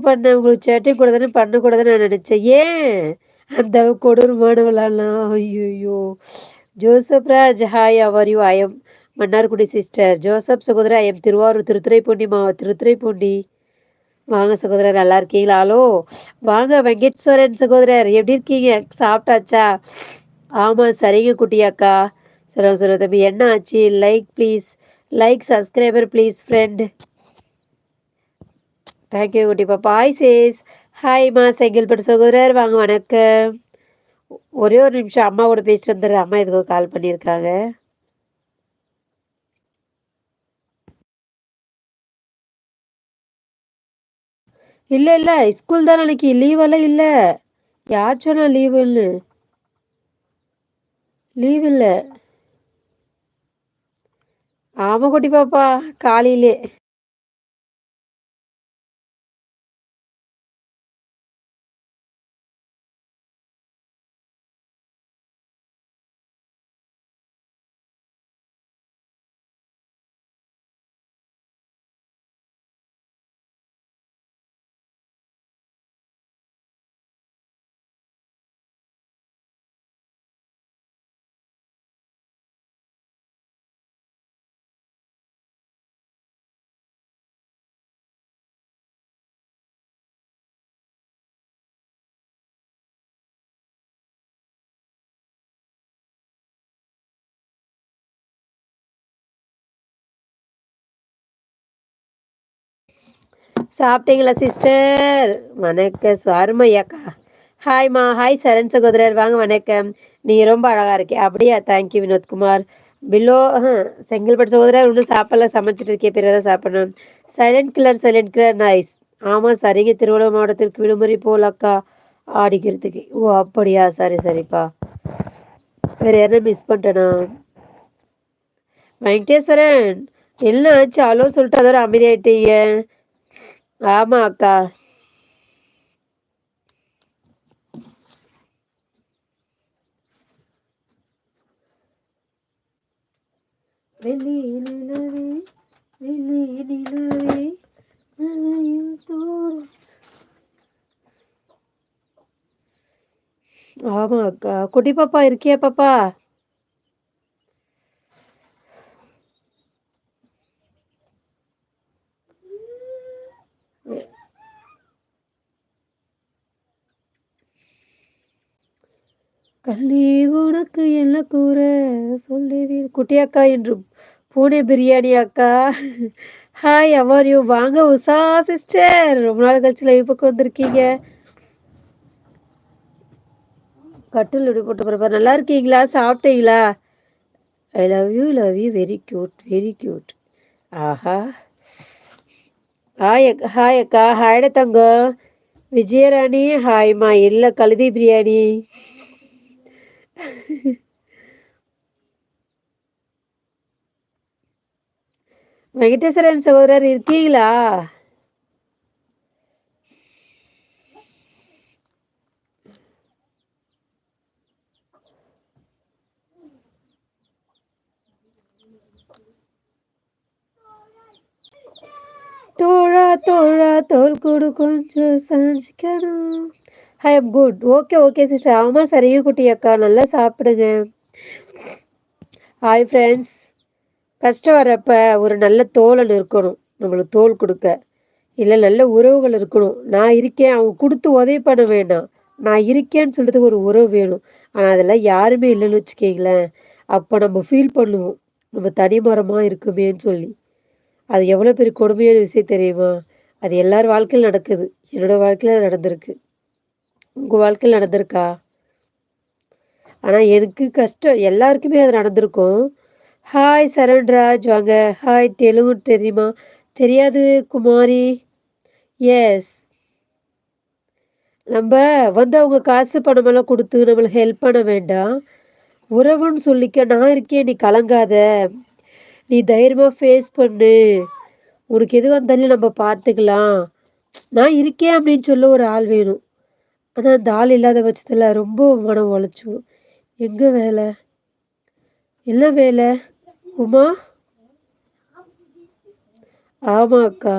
பண்ண உங்களுக்கு சேட்டை கூட தானே பண்ணக்கூடாதுன்னு நான் நினைச்சேன் ஏன்? அந்த கொடூரமானவளாலாம். ஐய்யய்யோ! Joseph Raj, hi how are you? I'm Mannargudi sister. Joseph சகோதரர், ஐ திருவாரூர் திருத்துறைப்பூண்டி மாவ திருத்துறைப்பூண்டி. வாங்க சகோதரர் நல்லா இருக்கீங்களா? ஹலோ! வாங்க வெங்கடேஸ்வரன் சகோதரர் எப்படி இருக்கீங்க? சாப்பிட்டாச்சா? ஆமாம் சரிங்க குட்டியாக்கா சொல்லுங்க, சொல்லுங்க தம்பி. என்ன ஆச்சு? Like please. Like, subscriber please friend. Thank you குட்டி பாப்பா. Hi sis. ஹாய்மா செங்கல்பட்டு சகோதரர். வாங்க வணக்கம். ஒரே ஒரு நிமிஷம் அம்மா கூட பேசிட்டு வந்துடுறேன். அம்மா இதுக்கு கால் பண்ணியிருக்காங்க. இல்லை இல்லை ஸ்கூல் தான் நாளைக்கு. லீவெல்லாம் இல்லை யார் சொன்னா லீவுன்னு? லீவ் இல்லை ஆமா குட்டி பாப்பா. காலையிலே. சாப்பிட்டீங்களா சிஸ்டர்? வணக்கம். சு அக்கா. ஹாய்மா. ஹாய் சரண் சகோதரர். வாங்க வணக்கம். நீங்க ரொம்ப அழகா இருக்கே அப்படியா? Thank you Vinodkumar. Below Chengalpattu சகோதரர் இன்னும் சாப்பிடல. சமைச்சிட்டு இருக்கே பிறகு தான் சாப்பிடணும். Silent clear silent clear nice. ஆமாம் சரிங்க. திருவள்ளூர் மாவட்டத்திற்கு விடுமுறை போலக்கா ஆடிக்கிறதுக்கு. ஓ! அப்படியா? சரி, சரிப்பா. வேறு யாரையா மிஸ் பண்ணிட்டேனா? வெங்கடேஸ்வரன். என்ன ஆச்சு? ஹலோ சொல்லிட்டு அதோட அமைதியாயிட்டீங்க. ஆமா அக்கா. வெள்ளி நிலவே, வெள்ளி நிலவே, ஆமா அக்கா. குட்டி பாப்பா இருக்கியா பாப்பா? கள்ளி உனக்கு என்ன கூற சொல்லுவேன். குட்டி அக்கா என்று பூனே பிரியாணி அக்கா. Hi how are you? வாங்க உஷா சிஸ்டர். ரொம்ப நாள் கழிச்சு லைவ் பக்கம் வந்திருக்கீங்க. கட்டில் இப்படி போட்டு போகிறப்ப நல்லா இருக்கீங்களா? சாப்பிட்டீங்களா? I love you, love you. Very cute, very cute Aha! Hi hi அக்கா. ஹாய்ட தங்கம். விஜயராணி ஹாய்மா. இல்லை கழுதி பிரியாணி. வெங்கடேஸ்வரன் சகோதரர் இருக்கீங்களா? தோழா தோழா தோல் கொடு கொஞ்சம் சாஞ்சிக்கணும். I am good. Okay, okay sister. ஆமாம் சரிங்க குட்டி அக்கா. நல்லா சாப்பிடுங்க. Hi friends. கஷ்டம் வர்றப்ப ஒரு நல்ல தோழன் இருக்கணும். நம்மளுக்கு தோல் கொடுக்க இல்லை நல்ல உறவுகள் இருக்கணும். நான் இருக்கேன். அவங்க கொடுத்து உதவி பண்ண வேண்டாம். நான் இருக்கேன்னு சொல்கிறதுக்கு ஒரு உறவு வேணும். ஆனால் அதெல்லாம் யாருமே இல்லைன்னு வச்சுக்கிங்களேன் அப்போ நம்ம ஃபீல் பண்ணுவோம். நம்ம தனிமரமாக இருக்குமேன்னு சொல்லி. அது எவ்வளோ பெரிய கொடுமையான விஷயம் தெரியுமா? அது எல்லார் வாழ்க்கையிலும் நடக்குது. என்னோடய வாழ்க்கையில் நடந்திருக்கு. உங்க வாழ்க்கையில் நடந்திருக்கா? ஆனா எனக்கு கஷ்டம். எல்லாருக்குமே அது நடந்திருக்கும். ஹாய் சரண்ராஜ் வாங்க. ஹாய் தெலுங்கு தெரியுமா? தெரியாது குமாரி. எஸ். நம்ம வந்து அவங்க காசு பணமெல்லாம் கொடுத்து நம்மளுக்கு ஹெல்ப் பண்ண வேண்டாம். உறவுன்னு சொல்லிக்க நான் இருக்கேன். நீ கலங்காத. நீ தைரியமா ஃபேஸ் பண்ணு. உனக்கு எது வந்தாலும் நம்ம பார்த்துக்கலாம். நான் இருக்கேன் அப்படின்னு சொல்ல ஒரு ஆள் வேணும். ஆனா அந்த ஆள் இல்லாத பட்சத்துல ரொம்ப மனம் உளைச்சுடும். எங்க வேலை? என்ன வேலை? உமா? ஆமா அக்கா.